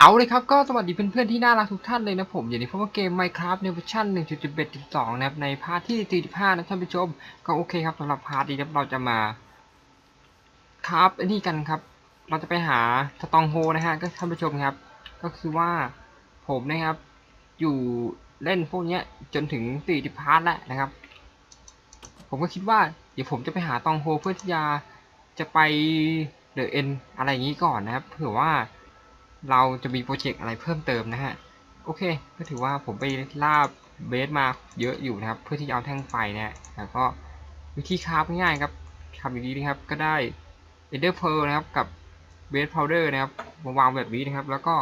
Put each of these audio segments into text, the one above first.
เอาเลยครับ ก็สวัสดีเพื่อนๆที่น่ารักทุกท่านเลยนะผมอย่างนี้เพราะว่าเกม Minecraft ในเวอร์ชัน1.1.12 นะครับในพาร์ทที่ 45 นะท่านผู้ชม ก็โอเคครับสำหรับพาร์ทนี้เราจะมาครับไอ้นี่กันครับ เราจะไปหาสตองโฮนะฮะก็ท่านผู้ชมครับ ก็คือว่าผมนะครับ อยู่เล่นพวกเนี้ยจนถึง 40 พาร์ทแล้วนะครับ ผมก็คิดว่าเดี๋ยวผมจะไปหาตองโฮเพื่อที่จะจะไปเดอะเอ็นอะไรอย่างนี้ก่อนนะครับเผื่อว่า เราจะมีโปรเจกต์อะไรเพิ่มเติมนะฮะ โอเค ก็ถือว่าผมไปล่าเบสมาเยอะอยู่นะครับ เพื่อที่จะเอาแท่งไฟเนี่ยแล้วก็วิธีคราฟง่ายครับทำอย่างนี้นะครับ ก็ได้ Ender Pearl นะครับกับ Base Powder นะครับมาวางแบบนี้นะครับ แล้วก็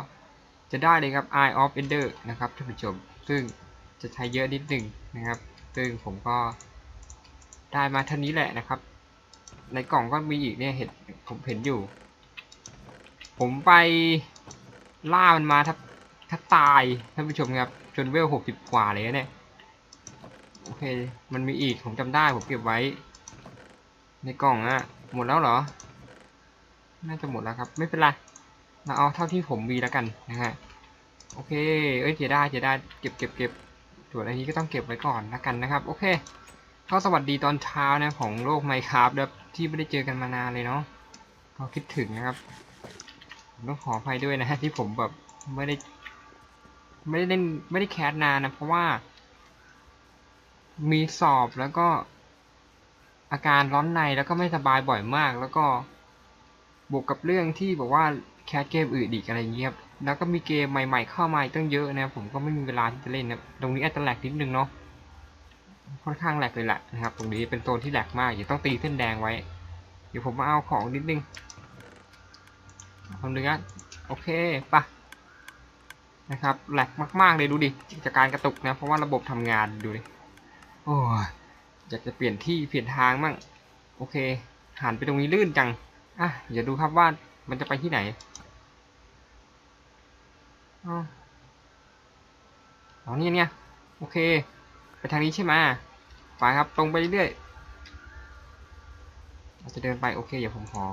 จะได้เลยครับ Eye of Ender นะครับท่านผู้ชม ซึ่งจะใช้เยอะนิดหนึ่งนะครับ ซึ่งผมก็ได้มาเท่านี้แหละนะครับ ในกล่องก็มีอีกเนี่ยเห็นผมเห็นอยู่ ผมไป ล่ามันมาทับทับตายท่านผู้ชมครับจนเวลหกสิบกว่าเลยนะเนี่ยโอเค มันมีอีกผมจำได้ผมเก็บไว้ ในกล่องอะหมดแล้วเหรอ น่าจะหมดแล้วครับ ไม่เป็นไรเราเอาเท่าที่ผมมีแล้วกันนะฮะโอเค เอ้ยเสีได้เสีได้เก็บเก็บเก็บส่วนอันนี้ก็ต้องเก็บไว้ก่อนแล้วกันนะครับ โอเคก็สวัสดีตอนเช้านะของโลกไมค์ครับที่ไม่ได้เจอกันมานานเลยเนาะก็คิดถึงนะครับ ต้องขออภัยด้วยนะฮะที่ผมแบบไม่ได้ ไม่ได้เล่นไม่ได้แคสนานนะเพราะว่า มีสอบแล้วก็ อาการร้อนในแล้วก็ไม่สบายบ่อยมาก แล้วก็บวกกับเรื่องที่บอกว่าแคสเกมอื่นอีกอะไรเงี้ยครับแล้วก็มีเกมใหม่ ๆ เข้ามาอีกตั้งเยอะนะผมก็ไม่มีเวลาที่จะเล่นนะตรงนี้อาจจะแหลกนิดนึงเนาะค่อนข้างแหลกเลยแหละนะครับ ตรงนี้เป็นโซนที่แหลกมากอย่าต้องตีเส้นแดงไว้ เดี๋ยวผมมาเอาของนิดนึง ทำเนื้อโอเคปะนะครับแหลกมาก ๆ เลยดูดิจากการกระตุกนะ เพราะว่าระบบทำงานดูดิโอ้ยอยากจะเปลี่ยนที่เปลี่ยนทางมั่งโอเค หันไปตรงนี้ลื่นจังอะอย่าดูครับว่ามันจะไปที่ไหนอ๋อนี่เนี่ยโอเค ไปทางนี้ใช่ไหมไปครับตรงไปเรื่อยๆเราจะเดินไปโอเคเดี๋ยวผมขอ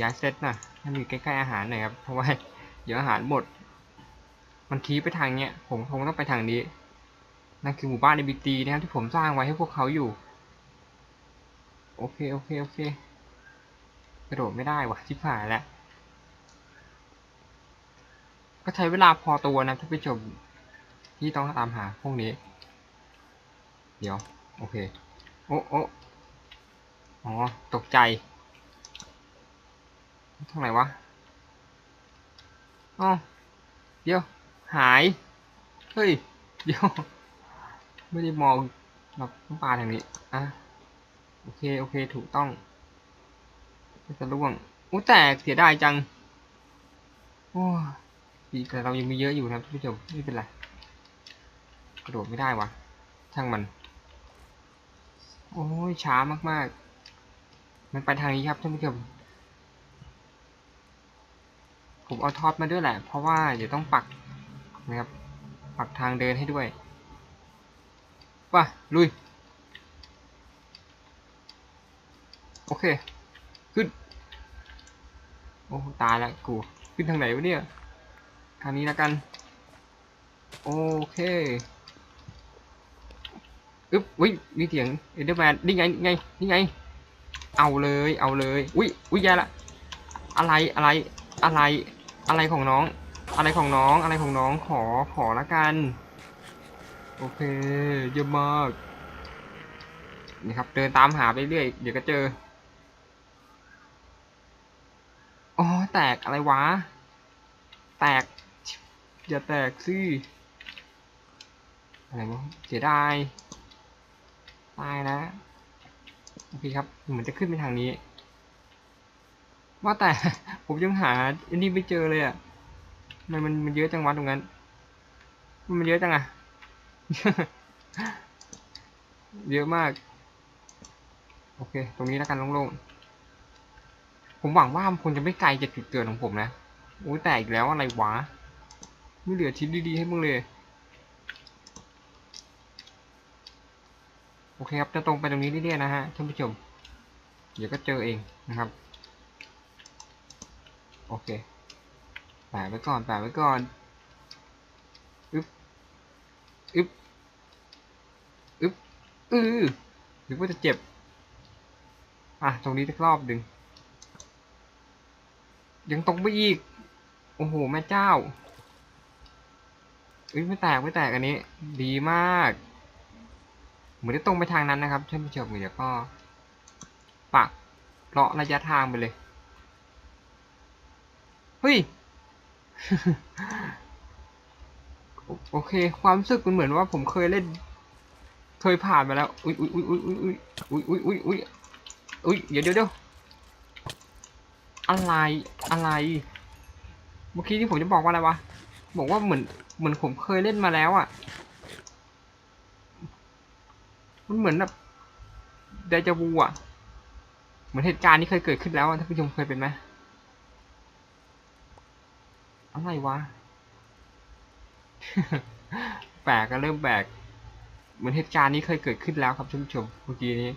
ย้ายเซตนะให้มันอยู่ใกล้ๆอาหารหน่อยครับเพราะว่าเดี๋ยวอาหารหมด มันทีไปทางเนี้ย ผมคงต้องไปทางนี้นั่นคือหมู่บ้านในบีตีนะครับที่ผมสร้างไว้ให้พวกเขาอยู่ โอเคโอเคโอเคกระโดดไม่ได้วะชิบหายแล้วก็ใช้เวลาพอตัวนะท่านผู้ชมที่ต้องตามหาพวกนี้ เดี๋ยว โอเค โอ้โอ้อ๋อ ตกใจ ทางไหนวะอ๋อเดี๋ยว หาย เฮ้ย เดี๋ยว ไม่ได้มองแบบน้ำปลาทางนี้ อะ โอเค โอเค ถูกต้อง จะล่วงอู้แตกเสียดายจัง โอ้ดีแต่เรายังมีเยอะอยู่นะครับท่านผู้ชม ไม่เป็นไร กระโดดไม่ได้วะช่างมัน โอ้ยช้ามากๆ มันไปทางนี้ครับท่านผู้ชม ผมเอาท็อปมาด้วยแหละ เพราะว่าเดี๋ยวต้องปักนะครับ ปักทางเดินให้ด้วยป่ะลุย โอเค ขึ้น โอ้ ตายล้วกู ขึ้นทางไหนวะเนี่ย ทางนี้แล้วกัน โอเคอึ๊บวิมีเสียงเอเดอร์แมนนี่ไงไงนี่ไง เอาเลย เอาเลย อุ้ยอุ้ยแย่ละ อะไร อะไร อะไร อะไรของน้อง อะไรของน้อง อะไรของน้องขอขอละกัน โอเค เยี่ยมมาก นี่ครับ เดินตามหาไปเรื่อย เดี๋ยวก็เจอ อ๋อ แตกอะไรวะ แตก อย่าแตกสิ อะไรวะ เสียดาย ตายนะ โอเคครับ เหมือนจะขึ้นไปทางนี้ ว่าแต่ผมยังหาอันนี้ไม่เจอเลยอะทำไมมันมันเยอะจังวะตรงนั้น มันเยอะจังอะเยอะมาก โอเค ตรงนี้แล้วกันโล่งๆ ผมหวังว่ามันคงจะไม่ไกลจากจุดเกิดของผมนะโอ้ยแต่อีกแล้วอะไรวะ ไม่เหลือชิ้นดีๆให้มึงเลย โอเคครับ จะตรงไปตรงนี้เรื่อยๆนะฮะท่านผู้ชม เดี๋ยวก็เจอเองนะครับ โอเคแปะไว้ก่อนแปะไว้ก่อนอึ๊บอึ๊บอึ๊บอือหรือว่าจะเจ็บ อะ ตรงนี้สักรอบหนึ่งยังตรงไปอีก โอ้โห แม่เจ้าเอ้ยไม่แตกไม่แตกอันนี้ ดีมาก เหมือนได้ตรงไปทางนั้นนะครับท่านผู้ชมเดี๋ยวก็ปักเลาะระยะทางไปเลย เฮ้ย โอเค ความรู้สึกมันเหมือนว่าผมเคยเล่น เคยผ่านมาแล้วอุ้ยอุ้ยอุ้ยอุ้ยอุ้ยอุ้ยอุ้ยอุ้ยอุ้ยอุ้ยเดี๋ยวเดี๋ยวเดี๋ยวอะไรอะไร เมื่อกี้ที่ผมจะบอกว่าอะไรวะ บอกว่าเหมือนเหมือนผมเคยเล่นมาแล้วอะ มันเหมือนแบบเดจาวูอะ เหมือนเหตุการณ์นี้เคยเกิดขึ้นแล้วอะท่านผู้ชมเคยเป็นไหม อะไรวะ แปลกก็เริ่มแปลกเหมือนเหตุการณ์นี้เคยเกิดขึ้นแล้วครับท่านผู้ชมเมื่อกี้นี้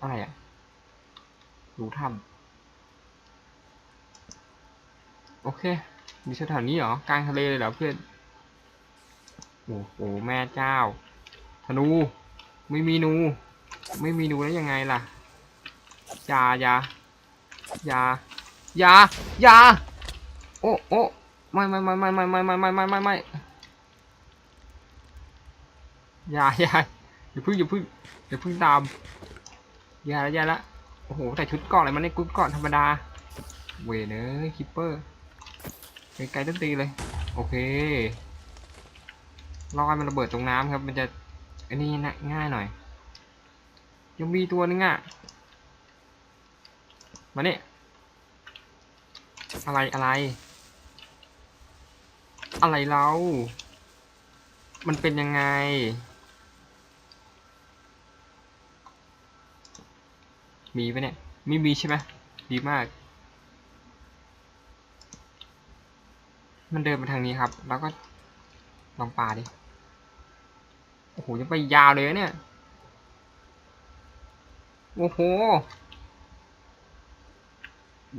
อะไรอะรู้ทำโอเค มีสถานนี้เหรอกลางทะเลเลยเหรอเพื่อนโอ้โหแม่เจ้า ธนู ไม่มีนู ไม่มีนูแล้วยังไงล่ะยายายายายา โอ้โอ้ไม่ไม่ไม่ไม่ไม่ไม่ไม่ไม่ไม่ไม่ไม่อยาอยาอย่าพึ่งอย่าพึ่งอย่าพึ่งตามอยาละอยาละโอ้โหใส่ชุดกาะอะไรมันในกุ๊ดเกาะธรรมดา เวเนอร์คิปเปอร์ไกลๆต้นตีเลย โอเครอให้มันระเบิดตรงน้ำครับ มันจะอันนี้นะง่ายหน่อย ยังมีตัวนึงอะ มาเนี่ยอะไรอะไร อะไรเรา มันเป็นยังไง มีไปะเนี่ย ไม่มีใช่ไหมดีมาก มันเดินมาทางนี้ครับ แล้วก็ลองปาดิ โอ้โหยังไปยาวเลยเนี่ย โอ้โห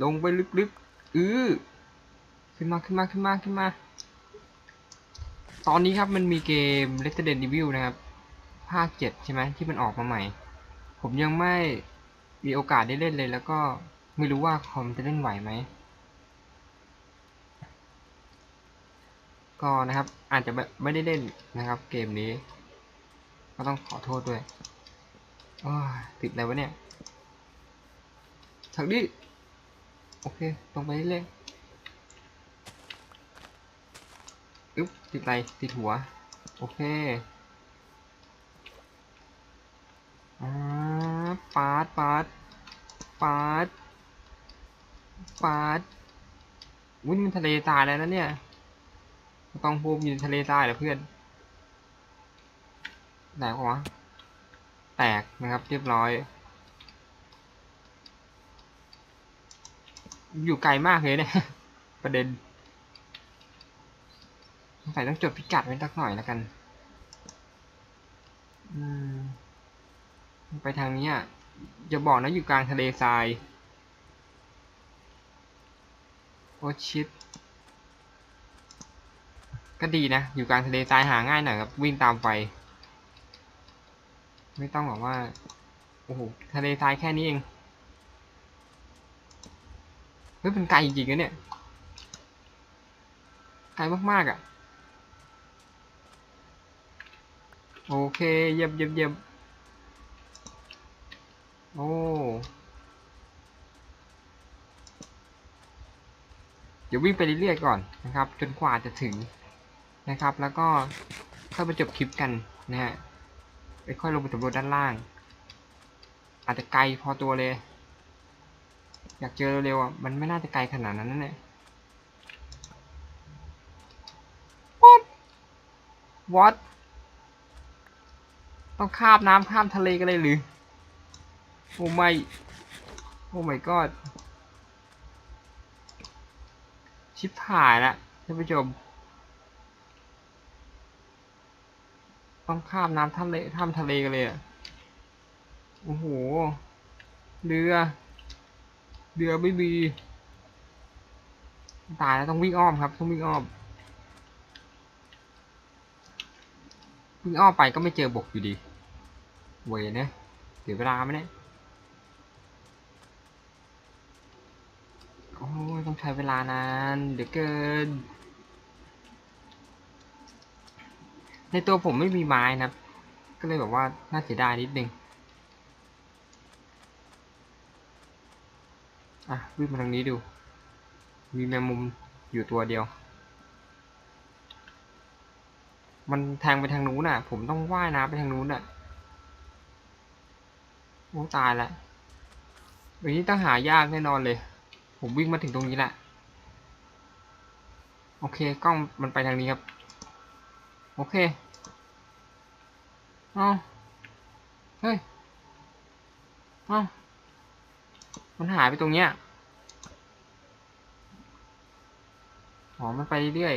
ลงไปลึกๆ อือขึ้นมาขึ้นมาขึ้นมาขึ้นมา ตอนนี้ครับมันมีเกม Resident Evil นะครับ ภาค 7 ใช่ไหมที่มันออกมาใหม่ ผมยังไม่มีโอกาสได้เล่นเลย แล้วก็ไม่รู้ว่าคอมจะเล่นไหวไหม ก็นะครับอาจจะไม่ได้เล่นนะครับ เกมนี้ ก็ต้องขอโทษด้วยอติดอะไรวะเนี่ยถักดิ โอเค ตรงไปเรื่อยๆ อึ๊บติดอะไรติดหัว โอเคอ่าปาดปาดปาดปาดอุ้ยนี่มันทะเลตายแล้วนะเนี่ยต้องพูมอยู่ทะเลตายเหรอเพื่อนแตกวะแตกนะครับเรียบร้อย อยู่ไกลมากเลยเนี่ย ประเด็น สงสัยต้องจดพิกัดไว้สักหน่อยแล้วกันอืมไปทางนี้อะอย่าบอกนะอยู่กลางทะเลทรายโอชิดก็ดีนะ อยู่กลางทะเลทรายหาง่ายหน่อยครับ วิ่งตามไฟ ไม่ต้องบอกว่า โอ้โห ทะเลทรายแค่นี้เอง เฮ้ยเป็นไกลจริงๆนะเนี่ย ไกลมากๆอะ โอเค เยี่ยมเยี่ยมเยี่ยมโอ้เดี๋ยววิ่งไปเรื่อยๆก่อนนะครับ จนกว่าจะถึงนะครับ แล้วก็ค่อยมาจบคลิปกันนะฮะไปค่อยลงไปสำรวจด้านล่าง อาจจะไกลพอตัวเลย อยากเจอเร็วๆอะมันไม่น่าจะไกลขนาดนั้นนะเนี่ย What What ต้องข้ามน้ำข้ามทะเลกันเลยหรือ โอ้ไม่โอ้ my god ชิบหายละท่านผู้ชม ต้องข้ามน้ำทะเลข้ามทะเลกันเลยอะ โอ้โห เรือ เรือไม่มี ตายแล้วต้องวิ่งอ้อมครับ ต้องวิ่งอ้อม วิ่งอ้อมไปก็ไม่เจอบกอยู่ดี เวยเนี่ยเสียเวลาไหมเนี่ยโอ้ยต้องใช้เวลานานเดี๋ยวเกิน ในตัวผมไม่มีไม้นะครับก็เลยแบบว่าน่าเสียดายนิดนึงอะวิ่งมาทางนี้ดู มีแมงมุมอยู่ตัวเดียว มันแทงไปทางนู้นน่ะ ผมต้องว่ายน้ำไปทางนู้นน่ะโอ้ตายละวันนี้ต้องหายากแน่นอนเลย ผมวิ่งมาถึงตรงนี้แหละ โอเคกล้องมันไปทางนี้ครับ โอเคเอาเฮ้ยเอามันหายไปตรงเนี้ยอ๋อมันไปเรื่อย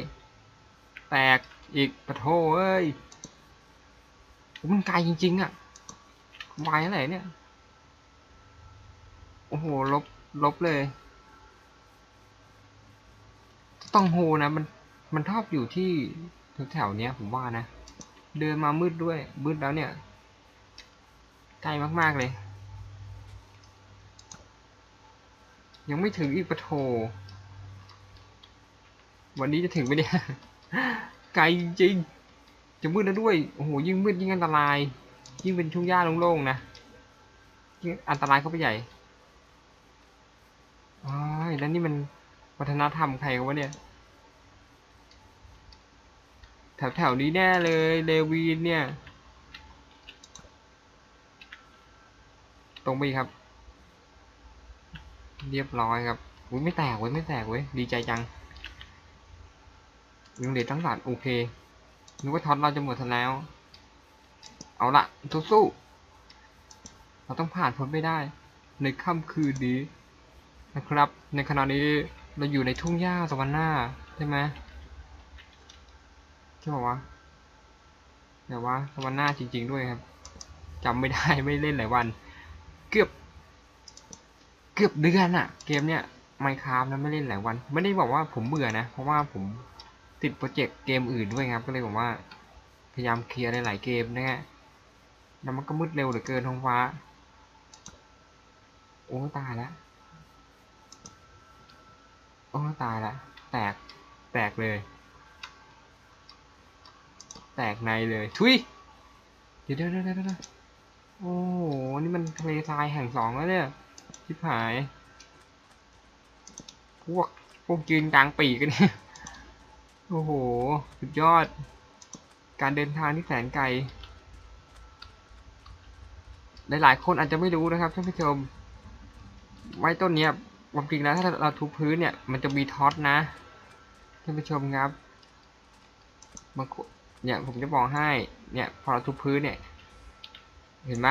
แตก อีกปะโถเอ้ยมันไกลจริง ๆ อะไวอะไรเนี่ย โอ้โห ลบ ลบเลย ต้องโฮนะ มัน มันชอบอยู่ที่แถวๆเนี้ย ผมว่านะ เดินมามืดด้วย มืดแล้วเนี่ย ไกลมาก ๆ เลย ยังไม่ถึงอีกปะโถวันนี้จะถึงไหมเนี่ย ไกลจริงจะมืดแล้วด้วย โอ้โห ยิ่งมืดยิ่งอันตราย ยิ่งเป็นช่วงหญ้าโล่งๆนะ ยิ่งอันตรายเข้าไปใหญ่อ้ายแล้วนี่มันวัฒนธรรมใครกันวะเนี่ย แถวๆนี้แน่เลย เลวีนเนี่ย ตรงไปครับ เรียบร้อยครับ อุ้ยไม่แตกเว้ยไม่แตกเว้ย ดีใจจัง ยังเหลือทั้งสามโอเคนึกว่าท็อตเราจะหมดแล้ว เอาละสู้เราต้องผ่านพ้นไปได้ ในค่ำคืนนี้นะครับ ในขณะนี้เราอยู่ในทุ่งหญ้าสวรรค์หน้าใช่ไหมใช่ป่าวะแต่ว่าสวรรค์หน้าจริง ๆ ด้วยครับจำไม่ได้ไม่เล่นหลายวัน เกือบ เกือบเดือนอะเกมเนี้ยไมค์คราฟนะไม่เล่นหลายวัน ไม่ได้บอกว่าผมเบื่อนะ เพราะว่าผม ติดโปรเจกต์เกมอื่นด้วยครับก็เลยบอกว่า พยายามเคลียร์หลายๆเกมนะฮะแล้วมันก็มืดเร็วเหลือเกินท้องฟ้า โอ้ตายแล้วโอ้ตายละแตกแตกเลย แตกในเลยทุยเดี๋ยวเดี๋ยวเดี๋ยวโอ้โหนี่มันทะเลทรายแห่งสองแล้วเนี่ยชิบหาย พวกพวกยืนกลางปีกันเนี่ย โอ้โห สุดยอด การเดินทางที่แสนไกล หลายๆ คนอาจจะไม่รู้นะครับท่านผู้ชมไว้ต้นเนี้ยความจริงแล้วถ้าเราทุบพื้นเนี่ย มันจะมีท็อตนะท่านผู้ชมครับบางคนเนี่ยผมจะบอกให้ เนี่ย พอเราทุบพื้นเนี่ย เห็นไหม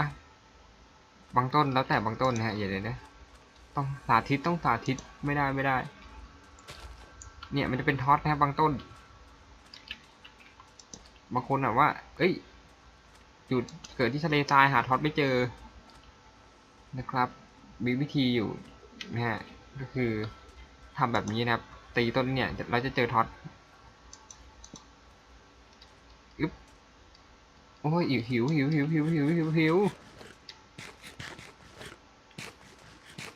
บางต้นแล้วแต่บางต้นนะฮะอย่าเลยนะ ต้องสาธิตต้องสาธิตไม่ได้ไม่ได้ เนี่ยมันจะเป็นท็อตนะครับบางต้น บางคนอะว่า เอ้ย จุดเกิดที่ทะเลทรายหาท็อตไม่เจอ นะครับ มีวิธีอยู่นะฮะ ก็คือทำแบบนี้นะครับ ตีต้นเนี่ยเราจะเจอท็อตอึ๊บ โอ้ยหิวหิวหิวหิวหิวหิวหิว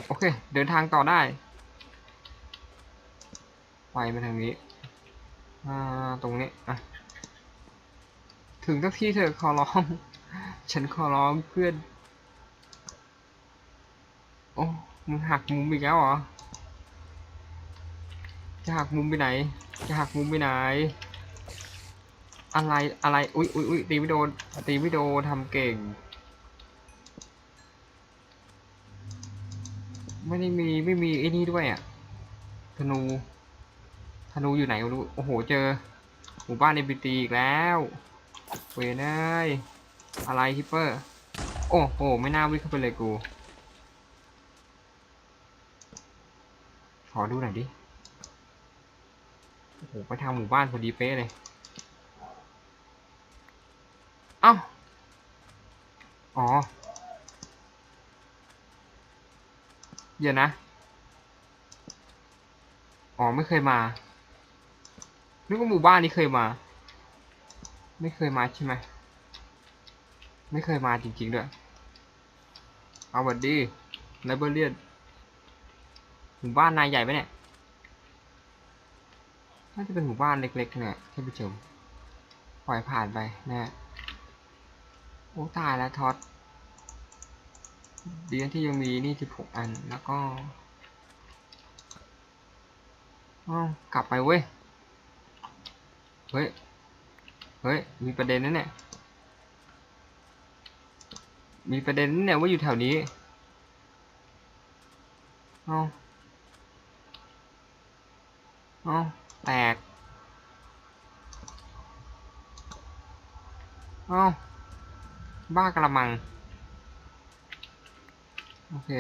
โอเค เดินทางต่อได้ ไปมาทางนี้ อ่า ตรงนี้อะถึงสักที่เถอขอร้อง ฉันขอร้องเพื่อน โอ้มึงหักมุมอีกแล้วเหรอ จะหักมุมไปไหน จะหักมุมไปไหน อะไร อะไร อุ๊ยอุ๊ยอุ๊ยตีไม่โดน ตีไม่โดนทำเก่ง ไม่ได้มี ไม่มีไอ้นี่ด้วยอะธนู ธนูอยู่ไหนไม่รู้ โอ้โห เจอ หมู่บ้านเอบีตีอีกแล้ว เวยนายอะไรฮิปเปอร์ โอ้โห ไม่น่าวิ่งเข้าไปเลยกู ขอดูหน่อยดิ โอ้โห ไปทางหมู่บ้านพอดีเป๊ะเลย เอ้า อ๋อ เดี๋ยวนะ อ๋อ ไม่เคยมา นึกว่าหมู่บ้านนี้เคยมา ไม่เคยมาใช่ไหมไม่เคยมาจริงๆด้วยเอาบัดดีไลเบอร์เลียนหมู่บ้านนายใหญ่ไหมเนี่ยน่าจะเป็นหมู่บ้านเล็กๆเนี่ยท่านผู้ชมปล่อยผ่านไปนะฮะโอ้ตายแล้วท็อตดีนที่ยังมีนี่สิบหกอันแล้วก็อ้าวกลับไปเว้ย เฮ้ย เฮ้ย มีประเด็นนะเนี่ยมีประเด็นนะเนี่ยว่าอยู่แถวนี้ เอาเอาแตก เอาบ้ากระมัง โอเค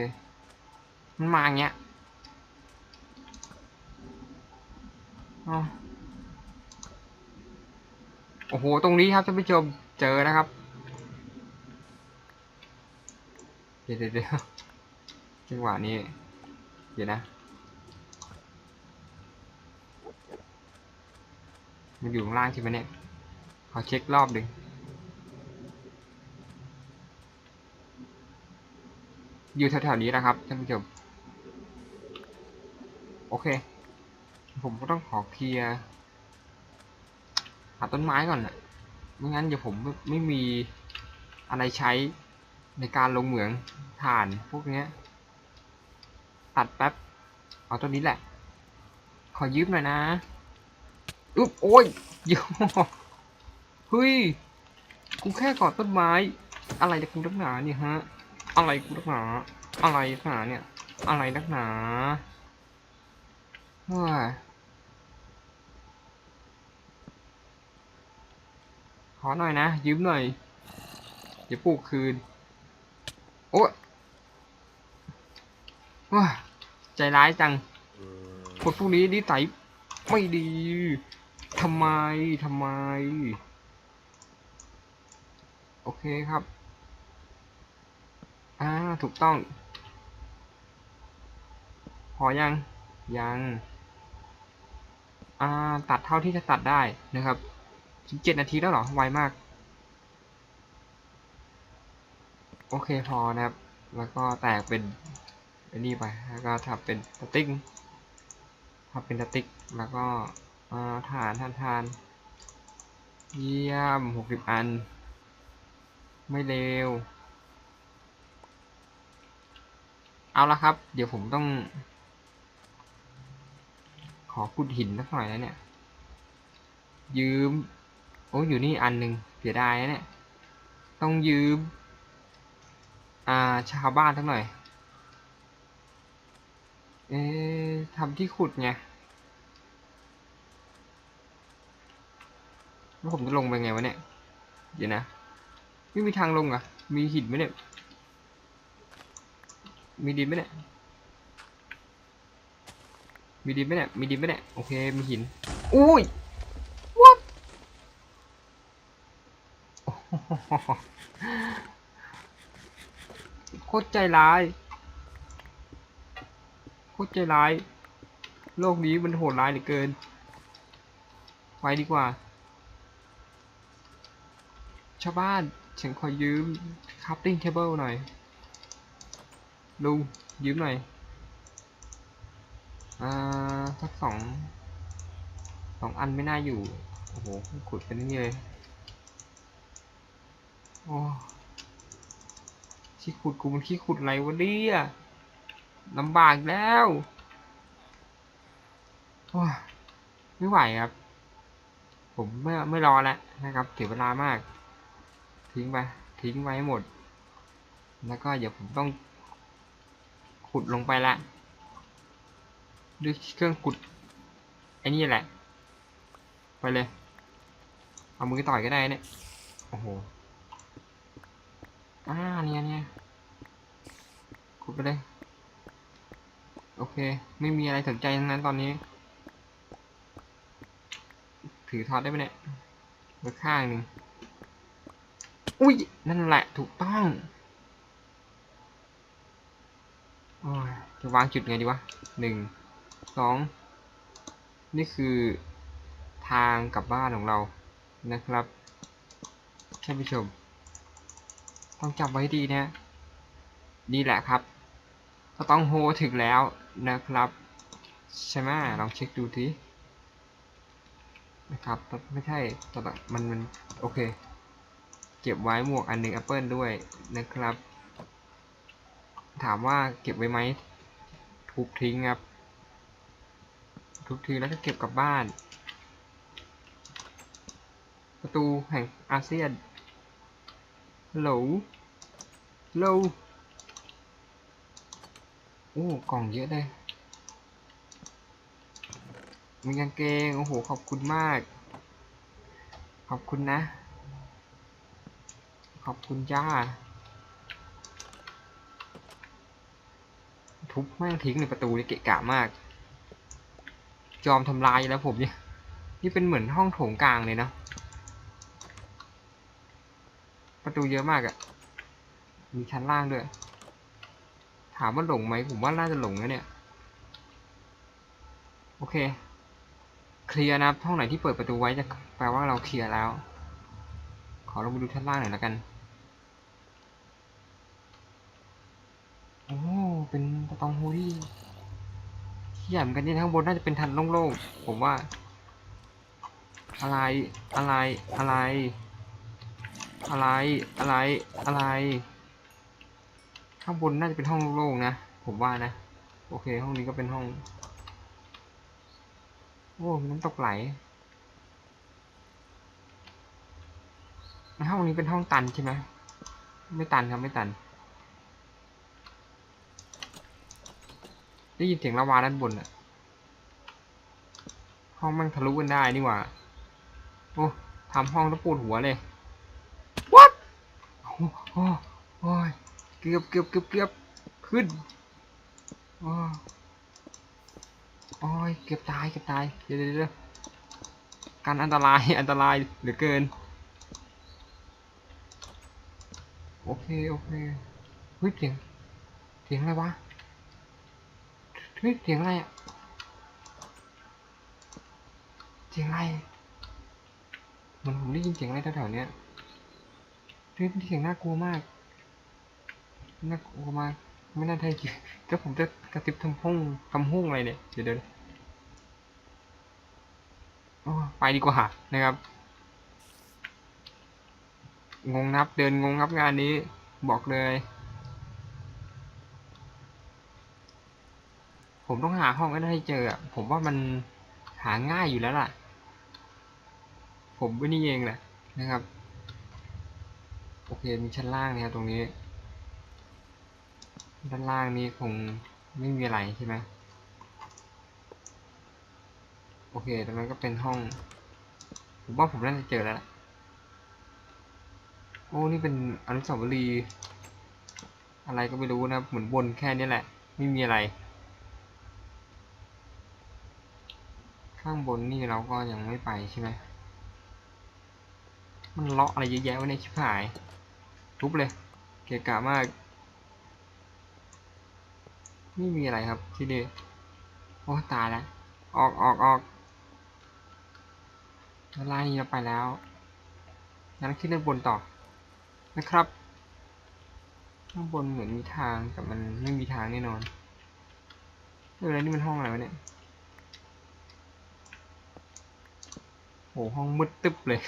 มันมาอย่างเงี้ย เอา โอ้โห ตรงนี้ครับท่านผู้ชมเจอนะครับ เดี๋ยวเดี๋ยวจังหวะนี้ เดี๋ยวนะ มันอยู่ข้างล่างใช่ไหมเนี่ย ขอเช็ครอบหนึ่งอยู่แถวๆนี้นะครับท่านผู้ชม โอเค ผมก็ต้องขอเคลียร์าต้นไม้ก่อนนะไม่งั้นเดี๋ยวผมไม่ไม่มีอะไรใช้ในการลงเหมืองถ่านพวกเนี้ยตัดแป๊บ เอาตัวนี้แหละ ขอยืมหน่อยนะอุ๊บโอ้ยโยเฮ้ยกูแค่กอดต้นไม้ อะไรจะกูนักหนาเนี่ยฮะ อะไรกูนักหนา อะไรนักหนาเนี่ย อะไรนักหนาเฮ้ย ขอหน่อยนะ ยืมหน่อยเดี๋ยวปลูกคืน โอ้ยว้าใจร้ายจังคนพวกนี้นิสัยไม่ดีทำไมทำไม โอเคครับ อ่า ถูกต้อง พอยัง ยัง อ่า ตัดเท่าที่จะตัดได้นะครับ สิบเจ็ดนาทีแล้วเหรอ ไวมาก โอเคพอนะครับ แล้วก็แตกเป็นอันนี้ไป แล้วก็ทำเป็นสติ๊กทำเป็นสติ๊ก แล้วก็ฐานทานทานเยี่ยมหกสิบอัน ไม่เร็ว เอาละครับ เดี๋ยวผมต้อง ขอขุดหินสักหน่อยนะเนี่ย ยืม โอ้อยู่นี่อันหนึ่งเสียดายนะเนี่ย ต้องยืม อ่า ชาวบ้านสักหน่อย เอ๊ะทำที่ขุดไงแล้วผมจะลงไปไงวะเนี่ย เดี๋ยวนะ ไม่มีทางลงอะ มีหินไหมเนี่ย มีดินไหมเนี่ย มีดินไหมเนี่ย มีดินไหมเนี่ย โอเค มีหิน อุ้ย what โอ้ โคตรใจร้าย โคตรใจร้าย โลกนี้มันโหดร้ายเหลือเกิน ไปดีกว่า ชาวบ้านฉันขอยืมคัพติ้งเทเบิลหน่อย ลุง ยืมหน่อย อ่าสักสองสองอันไม่น่าอยู่ โอ้โหขุดเป็นนี่เลย โอ้ที่ขุดกูมันที่ขุดอะไรวะเนี่ยลำบากแล้วโอ้ไม่ไหวครับ ผมไม่ไม่รอแล้วนะครับเสียเวลามาก ทิ้งไปทิ้งไว้ให้หมด แล้วก็เดี๋ยวผมต้อง ขุดลงไปละด้วยเครื่องขุดไอ้นี่แหละ ไปเลย เอามือต่อยก็ได้เนี่ย โอ้โห อ่าเนี่ยเนี่ยขุดไปเลย โอเค ไม่มีอะไรสนใจทั้งนั้นตอนนี้ ถือทอดได้ไหมเนี่ยไว้ข้างหนึ่งอุ้ย นั่นแหละถูกต้องอจะวางจุดไงดีวะหนึ่ง สอง นี่คือทางกลับบ้านของเรานะครับท่านผู้ชม ต้องจำไว้ดีนะนี่แหละครับสตองโฮถึงแล้วนะครับ ใช่ไหมลองเช็คดูทีนะครับไม่ใช่แต่แบบมันมันโอเค เก็บไว้หมวกอันหนึ่งแอปเปิลด้วยนะครับ ถามว่าเก็บไว้ไหมทุบทิ้งครับ ทุบทิ้งแล้วก็เก็บกลับบ้าน ประตูแห่งอาเซียน โหลโหลโอ้กล่องเยอะเลยมีกางเกง โอ้โห ขอบคุณมาก ขอบคุณนะ ขอบคุณจ้า ทุบแม่งทิ้งในประตูนี่เกะกะมาก จอมทำลายแล้วผมเนี่ย นี่เป็นเหมือนห้องโถงกลางเลยนะ ประตูเยอะมากอะ่ะ มีชั้นล่างด้วย ถามว่าหลงไหมผมว่าน่าจะหลงนะเนี่ย โอเค เคลียร์นะห้องไหนที่เปิดประตูไว้จะแปลว่าเราเคลียร์แล้ว ขอลงไปดูชั้นล่างหน่อยแล้วกัน โอ้เป็นประตองโฮที่ที่ใหญ่เหมือนกันนี่ข้างบนน่าจะเป็นทันโล่งๆ ผมว่า อะไร อะไร อะไร อะไร อะไร อะไร ข้างบนน่าจะเป็นห้องโล่งๆนะ ผมว่านะ โอเค ห้องนี้ก็เป็นห้อง โอ้น้ำตกไหล ห้องนี้เป็นห้องตันใช่ไหม ไม่ตันครับ ไม่ตัน ได้ยินเสียงระวาด้านบนอะห้องมันทะลุกันได้นี่หว่า โอ้ทำห้องแล้วปวดหัวเลย โอ้โอ้ยเกือบเกือบเกือบเกือบขึ้นโอ้โอ้ยเกือบตายเกือบตายเดี๋ยวเดี๋ยวการอันตรายอันตรายเหลือเกิน โอเคโอเคเฮ้ยเสียงเสียงอะไรวะเฮ้ยเสียงอะไรอะเสียงอะไรมันผมได้ยินเสียงอะไรแถวๆเนี้ย เฮ้ยเสียงน่ากลัวมาก น่ากลัวมาก ไม่น่าใช่จริงก็ผมจะกระติบทำห้องทำห้องอะไรเนี่ย เดี๋ยวเดี๋ยวไปดีกว่านะครับ งงนับเดินงงนับงานนี้บอกเลย ผมต้องหาห้องให้เจอ ผมว่ามันหาง่ายอยู่แล้วล่ะ ผมก็นี่เองแหละนะครับ โอเคมีชั้นล่างนะครับตรงนี้ ด้านล่างนี้คงไม่มีอะไรใช่ไหมโอเคตรงนั้นก็เป็นห้อง ผมว่าผมน่าจะเจอแล้วละโอ้ นี่เป็นอนุสาวรีย์อะไรก็ไม่รู้นะ เหมือนบนแค่นี้แหละ ไม่มีอะไร ข้างบนนี่เราก็ยังไม่ไปใช่ไหมมันเลาะอะไรเยอะแยะไวะเนี่ยชิบหาย ทุบเลย เกะกะมาก ไม่มีอะไรครับที่นี่โอ้ตายแล้ว ออกออกออกแล้วไล่นี้เราไปแล้ว งั้นขึ้นด้านบนต่อ นะครับ ข้างบนเหมือนมีทางแต่มันไม่มีทางแน่นอนเออแล้วนี่มันห้องอะไรวะเนี่ยโหห้องมืดตึ๊บเลย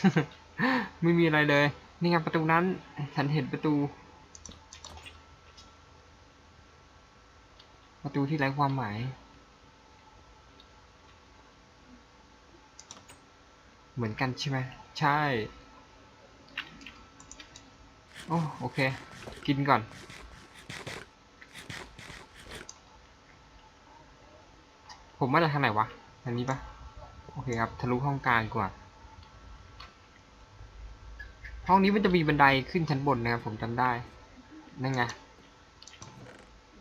ไม่มีอะไรเลย นี่ไงประตูนั้น ฉันเห็นประตู ประตูที่ไร้ความหมายเหมือนกันใช่ไหมใช่ โอ้โอเค กินก่อน ผมมาจากทางไหนวะทางนี้ปะโอเคครับ ทะลุห้องกลางกว่า ห้องนี้มันจะมีบันไดขึ้นชั้นบนนะครับผมจำได้ นั่นไง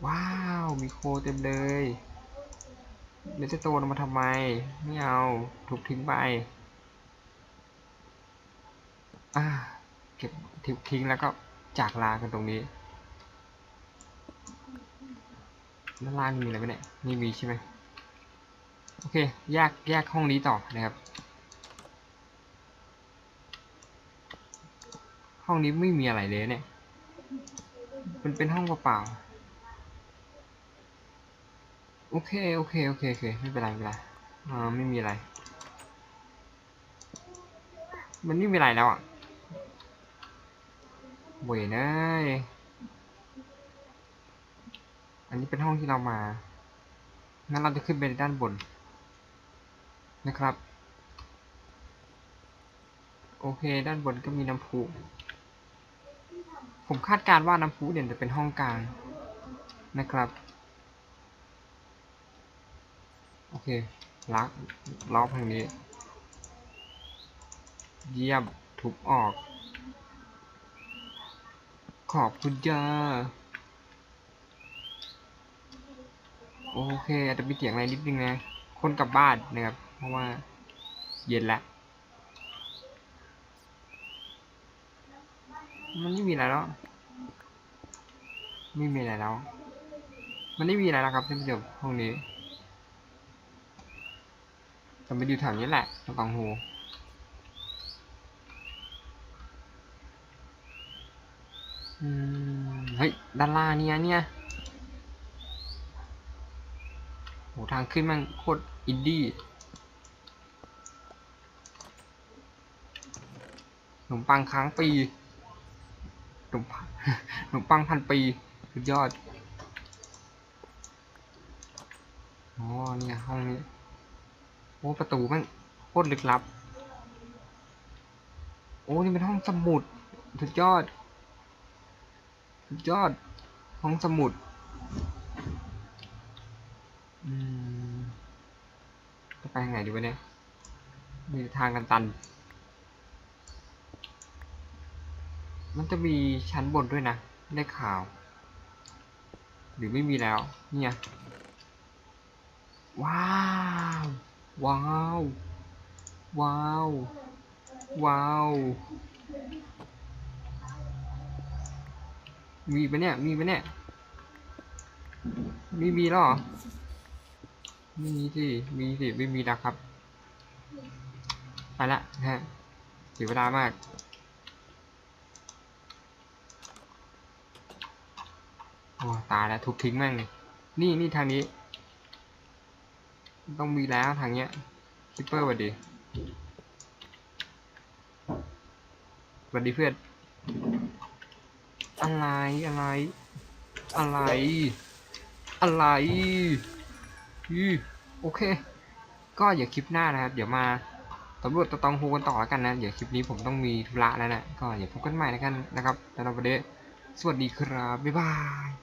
ว้าว มีโคเต็มเลยเดี๋ยวจะโตนมาทำไม ไม่เอา ถูกทิ้งไป อ่า เก็บทิ้งทิ้งแล้วก็จากลากันตรงนี้ด้านล่างมีอะไรไหมเนี่ย นี่มีใช่ไหมโอเค แยก แยกห้องนี้ต่อนะครับ ห้องนี้ไม่มีอะไรเลยเนี่ย มันเป็นห้องเปล่าๆ โอเค โอเค โอเค โอเค ไม่เป็นไรไม่เป็นไรอ่าไม่มีอะไร มันไม่มีอะไรแล้วอะเวยเนยอันนี้เป็นห้องที่เรามา งั้นเราจะขึ้นไปด้านบน นะครับ โอเค ด้านบนก็มีน้ำพุ ผมคาดการณ์ว่าน้ำพุเนี่ยจะเป็นห้องกลางนะครับ โอเคลักล็อกทางนี้ เยี่ยมทุบออก ขอบคุณจ้าโอเค อาจจะมีเสียงอะไรนิดนึงนะ คนกลับบ้านนะครับ เพราะว่าเย็นแล้ว มันไม่มีอะไรแล้ว ไม่มีอะไรแล้ว มันไม่มีอะไรแล้วครับท่านผู้ชมห้องนี้จะไปดูแถวนี้แหละตรงกลางหูเฮ้ยด้านล่างเนี่ยเนี่ยโหทางขึ้นมันโคตรอินดี้ขนมปังค้างปี นมปังขนมปังพันปีสุดยอดอ๋อเนี่ยห้องนี้โอ้ประตูมันโคตรลึกลับ โอ้นี่เป็นห้องสมุดสุดยอดสุดยอดห้องสมุดอืมจะไปทางไหนดีวะเนี่ยมีทางกันตัน มันจะมีชั้นบนด้วยนะ ได้ข่าว หรือไม่มีแล้ว เนี่ย ว้าว ว้าว ว้าว ว้าว มีปะเนี่ย มีปะเนี่ยมีมีหรอมีสิ มีสิ ไม่มีแล้วครับ ไปละนะฮะเสียเวลามาก อ้ตายแล้วทุบทิ้งแม่งเลยนี่นี่ทางนี้ ต้องมีแล้วทางเนี้ยคิปเปอร์สวัสดีสวัสดีเพื่อน อะไรอะไร อะไร อะไรอือโอเค ก็อย่าคลิปหน้านะครับ เดี๋ยวมาสำรวจตะตองฮูกันต่อแล้วกันนะ เดี๋ยวคลิปนี้ผมต้องมีธุระแล้วนะ ก็อย่าพบกันใหม่แล้วกันนะครับสำหรับวันนี้สวัสดีครับ บ๊ายบาย